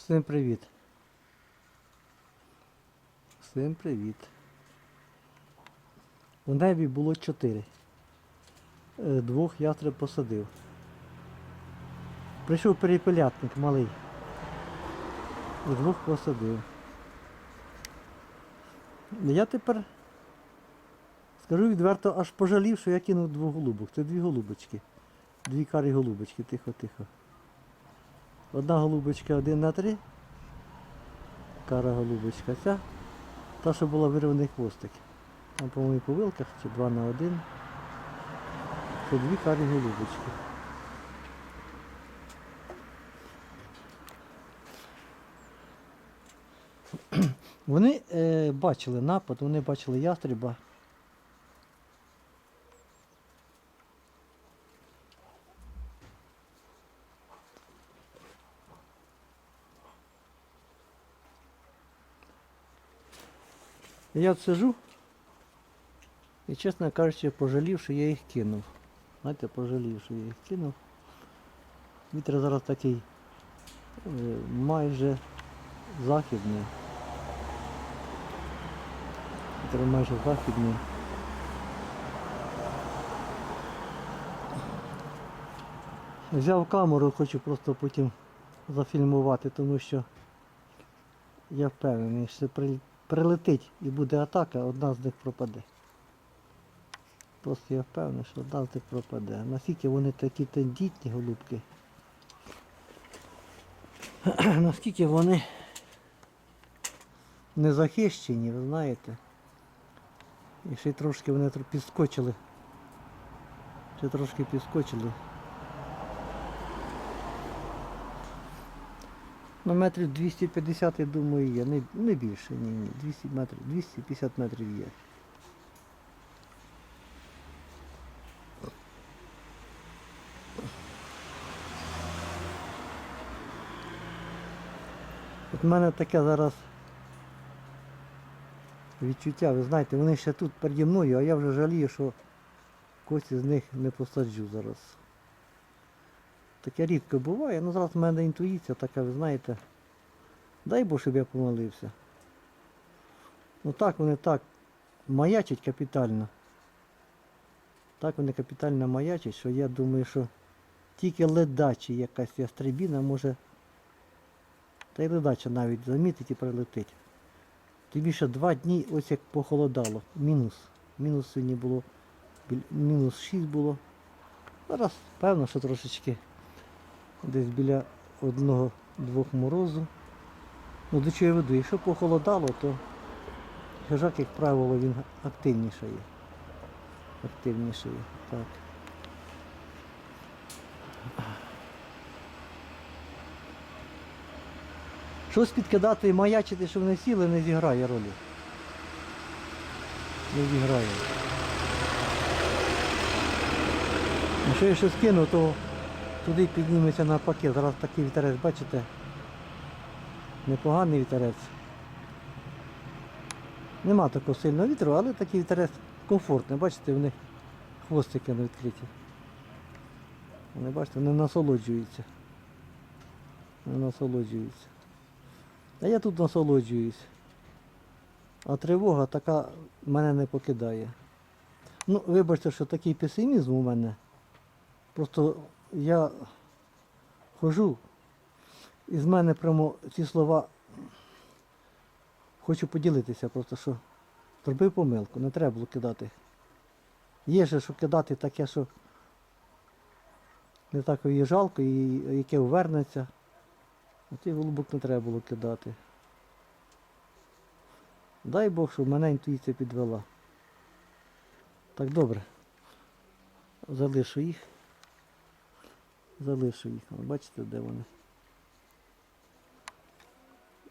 Всім привіт. Всім привіт. У небі було чотири. Е, Двох ястреб посадив. Прийшов перепелятник малий. Двох посадив. Я тепер скажу відверто, аж пожалів, що я кинув двох голубок. Це дві голубочки. Дві карі голубочки, тихо-тихо. Одна голубочка 1 на 3. Кара голубочка ця. Та, що була вирваний хвостик. Там, по-моєму, по вилках чи 2 на 1. Це дві карі голубочки. Вони е, бачили напад, вони бачили ястреба. Я от сижу і, чесно кажучи, пожалів, що я їх кинув. Знаєте, пожалів, що я їх кинув. Вітер зараз такий е, майже західний. Вітер майже західний. Взяв камеру, хочу просто потім зафільмувати, тому що я впевнений, що при- прилетить і буде атака, одна з них пропаде. Просто я впевнений, що одна з них пропаде. Наскільки вони такі тендітні голубки. Наскільки вони не захищені, ви знаєте. І ще й трошки вони підскочили. Ще трошки підскочили. Ну, метрів 250, я думаю, є. Не, не більше, ні, ні. 200 метрів, 250 метрів є. От в мене таке зараз відчуття, ви знаєте, вони ще тут переді мною, а я вже жалію, що когось з них не посаджу зараз. Таке рідко буває, ну зараз в мене інтуїція така, ви знаєте. Дай Бог, щоб я помолився. Ну так вони так маячать капітально. Так вони капітально маячать, що я думаю, що тільки ледачі якась ястребіна може. Та й ледача навіть замітить і прилетить. Тим більше два дні ось як похолодало. Мінус. Мінус сьогодні було. Мінус 6 було. Зараз певно, що трошечки десь біля одного-двох морозу. Ну до чого я веду, якщо похолодало, то хижак, як правило, він активнішає. Активнішає, так. Щось підкидати і маячити, щоб не сіли, не зіграє ролі. Не зіграє. Якщо я щось кину, то туди підніметься навпаки. Зараз такий вітерець, бачите? Непоганий вітерець. Нема такого сильного вітру, але такий вітерець комфортний. Бачите, в них хвостики не відкриті. Вони бачите, не насолоджуються. Не насолоджуються. А я тут насолоджуюсь. А тривога така мене не покидає. Ну, вибачте, що такий песимізм у мене. Просто я хожу, і з мене прямо ці слова хочу поділитися, просто що зробив помилку, не треба було кидати. Є же, що кидати таке, що не так її жалко, і яке увернеться. А цей голубок не треба було кидати. Дай Бог, щоб мене інтуїція підвела. Так добре. Залишу їх. Залишу їх. Бачите, де вони?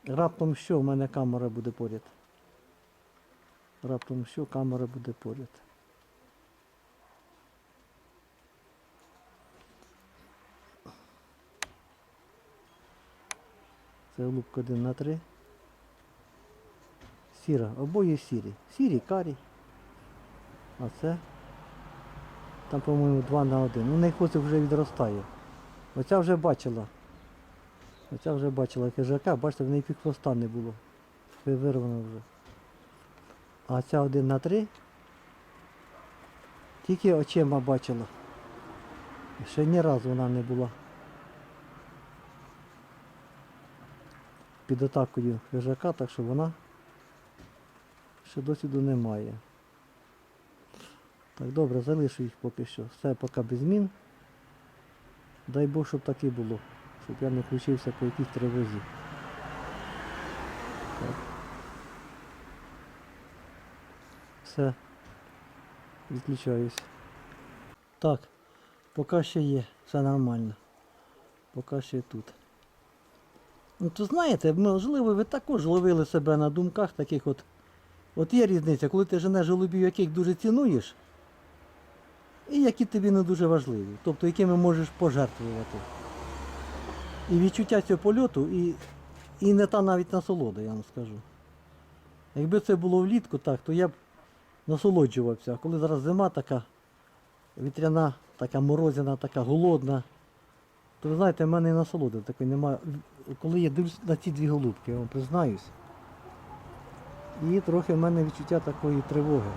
Раптом що в мене камера буде поряд. Раптом що камера буде поряд. Це голубка 1 на 3. Сіра, обоє сірі. Сірі, карі. А це там, по-моєму, 2 на 1. Ну, неї хвостик вже відростає. Оця вже бачила. Оця вже бачила хижака, бачите, в неї пік хвоста не було. Ви- Вирвано вже. А ця один на три. Тільки очима бачила. Ще ні разу вона не була. Під атакою хижака, так що вона ще досвіду немає. Так, добре, залишу їх поки що. Все поки без змін. Дай Бог, щоб так і було. Щоб я не включився по якійсь тривозі. Так. Все. Відключаюсь. Так, поки ще є, все нормально. Поки ще тут. Ну, то знаєте, можливо, ви також ловили себе на думках таких от. От є різниця, коли ти женеш голубів, яких дуже цінуєш, і які тобі не дуже важливі, тобто якими можеш пожертвувати. І відчуття цього польоту, і, і не та навіть насолода, я вам скажу. Якби це було влітку так, то я б насолоджувався. А коли зараз зима така вітряна, така морозяна, така голодна, то ви знаєте, в мене і насолоди такої немає. Коли я дивлюсь на ці дві голубки, я вам признаюсь. І трохи в мене відчуття такої тривоги.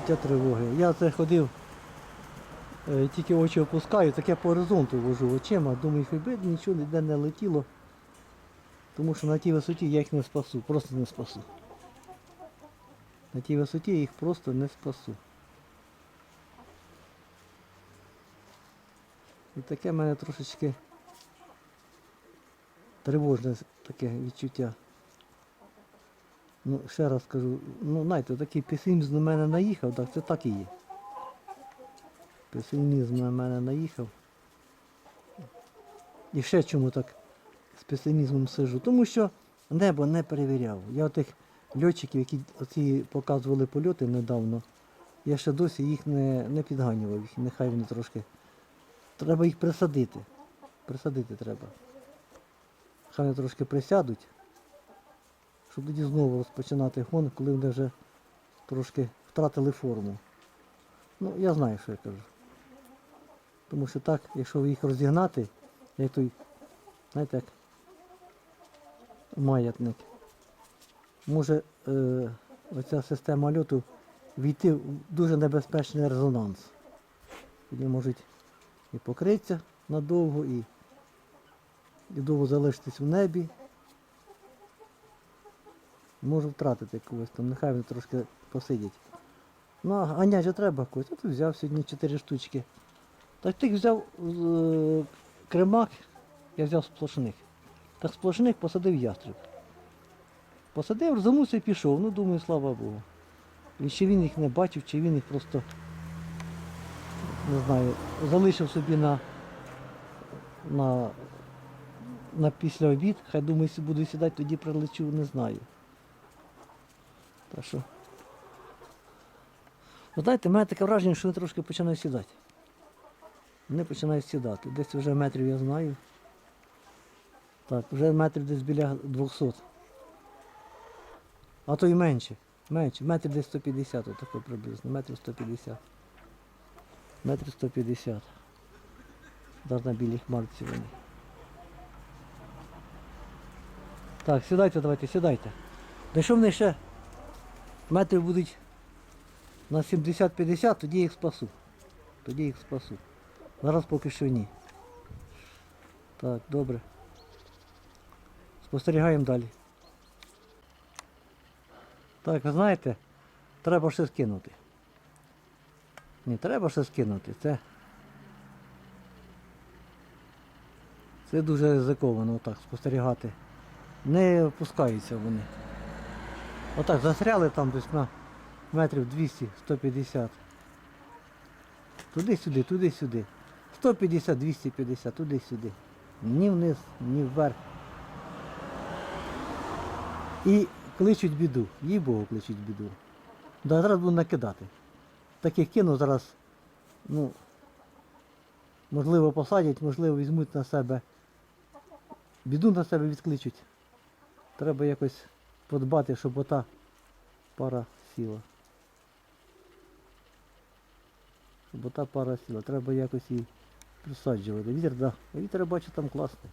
Відчуття тривоги. Я це ходив, е, тільки очі опускаю, так я по горизонту вожу очима, думаю, хіба нічого ніде не летіло. Тому що на тій висоті я їх не спасу, просто не спасу. На тій висоті я їх просто не спасу. І таке в мене трошечки тривожне таке відчуття. Ну, ще раз кажу, ну знаєте, такий песимізм на мене наїхав, так це так і є. Песимізм на мене наїхав. І ще чому так з песимізмом сижу? Тому що небо не перевіряв. Я тих льотчиків, які оці показували польоти недавно, я ще досі їх не, не підганював, нехай вони трошки. Треба їх присадити. Присадити треба. Хай вони трошки присядуть щоб тоді знову розпочинати гон, коли вони вже трошки втратили форму. Ну, я знаю, що я кажу. Тому що так, якщо їх розігнати, як той, знаєте, як маятник, може е, оця система льоту війти в дуже небезпечний резонанс. Тоді можуть і покритися надовго, і, і довго залишитись в небі можу втратити когось там, нехай вони трошки посидять. Ну, а же треба когось. От взяв сьогодні 4 штучки. Так тих взяв е, кремак, я взяв сплошних. Так сплошних посадив ястреб. Посадив, розумився і пішов. Ну, думаю, слава Богу. І чи він їх не бачив, чи він їх просто, не знаю, залишив собі на, на, на після обід. Хай думаю, буду сідати, тоді прилечу, не знаю. Так що. Ви знаєте, в мене таке враження, що вони трошки починають сідати. Вони починають сідати. Десь вже метрів я знаю. Так, вже метрів десь біля 200. А то і менше. Менше. Метрів десь 150, отако приблизно. Метрів 150. Метрів 150. Навіть на білій хмарці вони. Так, сідайте, давайте, сідайте. Да що вони ще? Метрів будуть на 70-50, тоді їх спасу. Тоді їх спасу. Зараз поки що ні. Так, добре. Спостерігаємо далі. Так, ви знаєте, треба ще скинути. Ні, треба ще скинути. Це. Це дуже ризиковано отак спостерігати. Не опускаються вони. Отак застряли там десь на метрів 200-150. Туди-сюди, туди-сюди. 150-250, туди-сюди. Ні вниз, ні вверх. І кличуть біду. Їй Богу кличуть біду. Да, зараз буду накидати. Таких кину зараз, ну, можливо, посадять, можливо, візьмуть на себе. Біду на себе відкличуть. Треба якось подбати, щоб ота пара сіла. Щоб ота пара сіла. Треба якось її присаджували. Вітер, да. Вітер, бачу, там класний.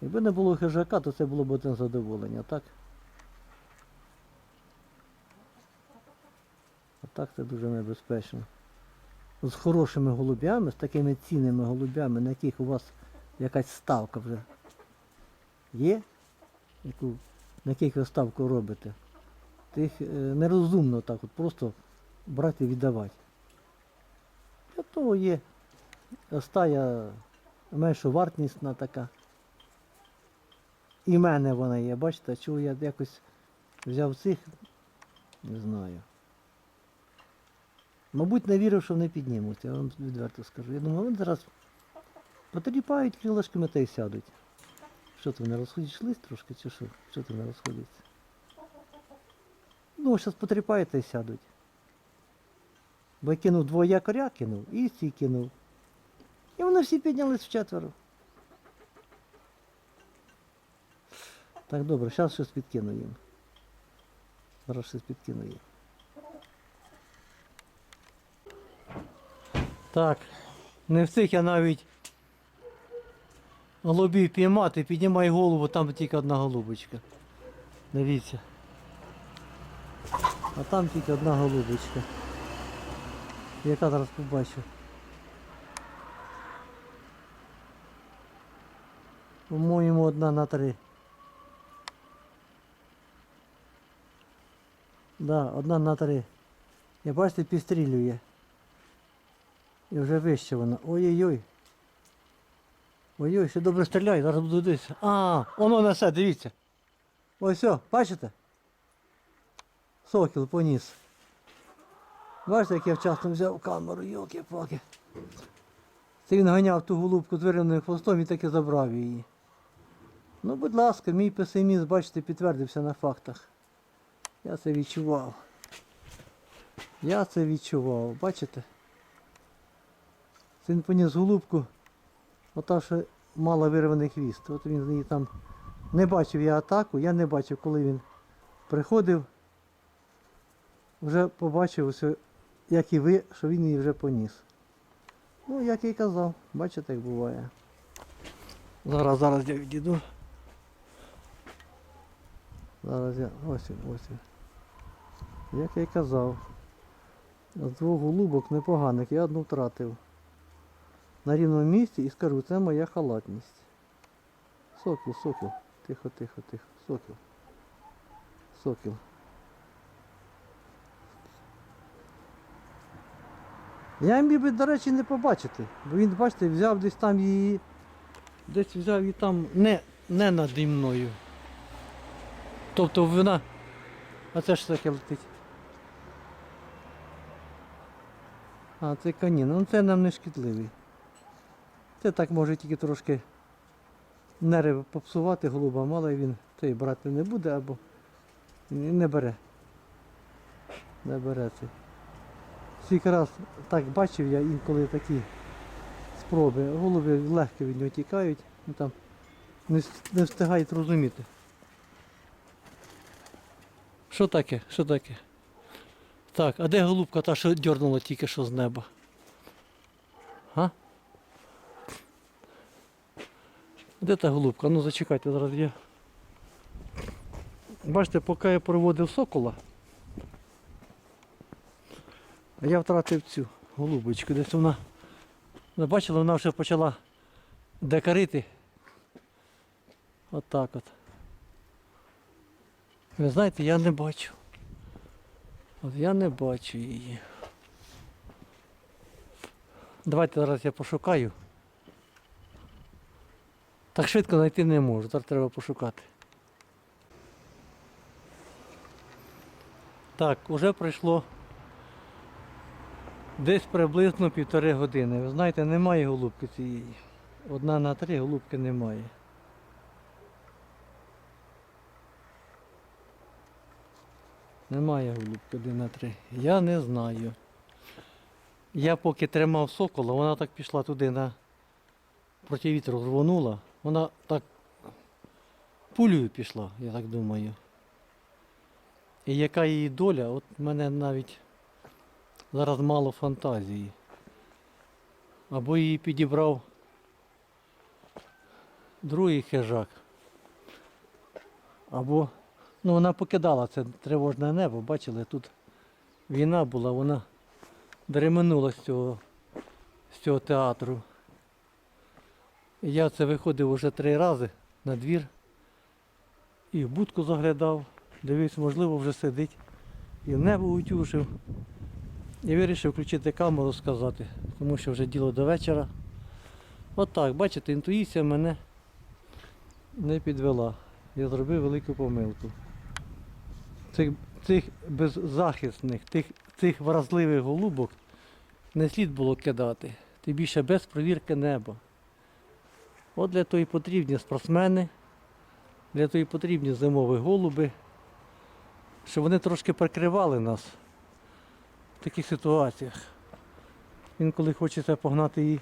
Якби не було хижака, то це було б одне задоволення, так? А так це дуже небезпечно. З хорошими голубями, з такими цінними голубями, на яких у вас якась ставка вже є, яку, на яких ставку робите, тих е, нерозумно так от просто брати і віддавати. Для того є стая менш вартісна така. І в мене вона є, бачите, чого я якось взяв цих, не знаю. Мабуть, не вірив, що вони піднімуться, я вам відверто скажу. Я думаю, вони зараз потріпають крилишками та й сядуть. Що ти не розходиш трошки, чи що? Що ти не розходиться? Ну, зараз потріпають та й сядуть. Бо я кинув двоє якоря кинув і ці кинув. І вони всі піднялись вчетверо. Так, добре, зараз щось підкину їм. Зараз щось підкину їм. Так, не встиг я навіть голубів піймати, піднімай голову, там тільки одна голубочка. Дивіться. А там тільки одна голубочка. Яка зараз побачу. По-моєму, одна на три. Да, одна на три. Я бачите, підстрілює. І вже вище вона. Ой-ой-ой. Ой-ой, ще добре стріляє, зараз буду десь. А, воно несе, дивіться. Ось все, бачите? Сокіл поніс. Бачите, як я вчасно взяв камеру, йолки-палки. Це він ганяв ту голубку дверним хвостом і таки забрав її. Ну, будь ласка, мій песимізм, бачите, підтвердився на фактах. Я це відчував. Я це відчував, бачите? Він поніс голубку, ота що мала вирваний хвіст. От він неї там не бачив я атаку, я не бачив, коли він приходив. Вже побачив усе, як і ви, що він її вже поніс. Ну, як й казав, бачите, як буває. Зараз, зараз я відійду. Зараз я. Ось він, ось він. Як я й казав. З двох голубок непоганих, я одну втратив. На рівному місці і скажу, це моя халатність. Сокіл, сокіл. Тихо, тихо, тихо. Сокіл. Сокіл. Я міг би, до речі, не побачити, бо він, бачите, взяв десь там її, десь взяв її там не, не наді мною. Тобто вона. А це ж таке летить. А, це канін. Ну це нам не шкідливий. Це так може тільки трошки нерви попсувати голубам, але він цей брати не буде або не бере. Не бере цей. Скільки раз так бачив я інколи такі спроби. Голуби легко від нього тікають, ну, там не встигають розуміти. Що таке? Що таке? Так, а де голубка та, що дьорнула тільки що з неба? Де та голубка? Ну зачекайте, зараз я. Бачите, поки я проводив сокола, я втратив цю голубочку. Десь вона. Ви бачили, вона вже почала декарити. Отак от. Ви знаєте, я не бачу. От я не бачу її. Давайте зараз я пошукаю. Так швидко знайти не можу, зараз треба пошукати. Так, уже пройшло десь приблизно півтори години. Ви знаєте, немає голубки цієї. Одна на три голубки немає. Немає голубки один на три. Я не знаю. Я поки тримав сокола, вона так пішла туди на проти вітру рвонула. Вона так пулею пішла, я так думаю. І яка її доля, от в мене навіть зараз мало фантазії. Або її підібрав другий хижак. Або ну, вона покидала це тривожне небо, бачили, тут війна була, вона дременула з цього, з цього театру. Я це виходив уже три рази на двір і в будку заглядав, дивився, можливо, вже сидить, і небо утюжив. І вирішив включити камеру сказати, тому що вже діло до вечора. От так, бачите, інтуїція мене не підвела. Я зробив велику помилку. Цих, цих беззахисних, тих, цих вразливих голубок не слід було кидати. Тим більше без провірки неба. От для того і потрібні спортсмени, для того і потрібні зимові голуби, щоб вони трошки прикривали нас в таких ситуаціях. Інколи хочеться погнати і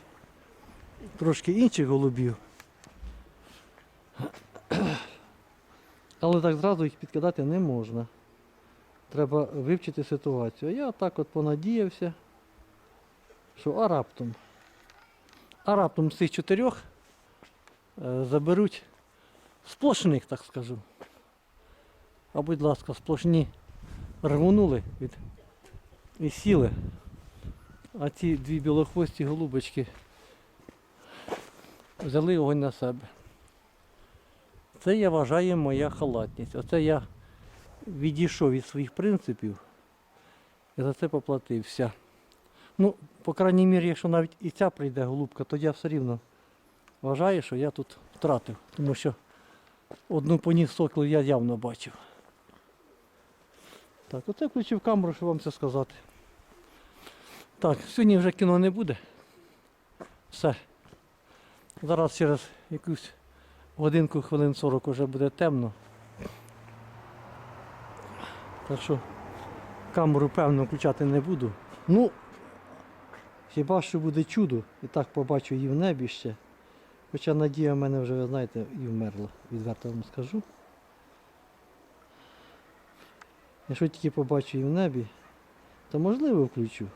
трошки інших голубів. Але так зразу їх підкидати не можна. Треба вивчити ситуацію. Я так от понадіявся, що а раптом. А раптом з цих чотирьох заберуть сплошних, так скажу. А будь ласка, сплошні рвонули від і сіли. А ці дві білохвості голубочки взяли огонь на себе. Це я вважаю моя халатність. Оце я відійшов від своїх принципів і за це поплатився. Ну, по крайній мірі, якщо навіть і ця прийде голубка, то я все рівно вважаю, що я тут втратив, тому що одну поніс сокол я явно бачив. Так, оце включив камеру, щоб вам це сказати. Так, сьогодні вже кіно не буде. Все. Зараз через якусь годинку, хвилин 40 вже буде темно. Так що камеру певно включати не буду. Ну, хіба що буде чудо, і так побачу її в небі ще. Хоча надія в мене вже, ви знаєте, і вмерла, відверто вам скажу. Якщо тільки побачу її в небі, то можливо включу.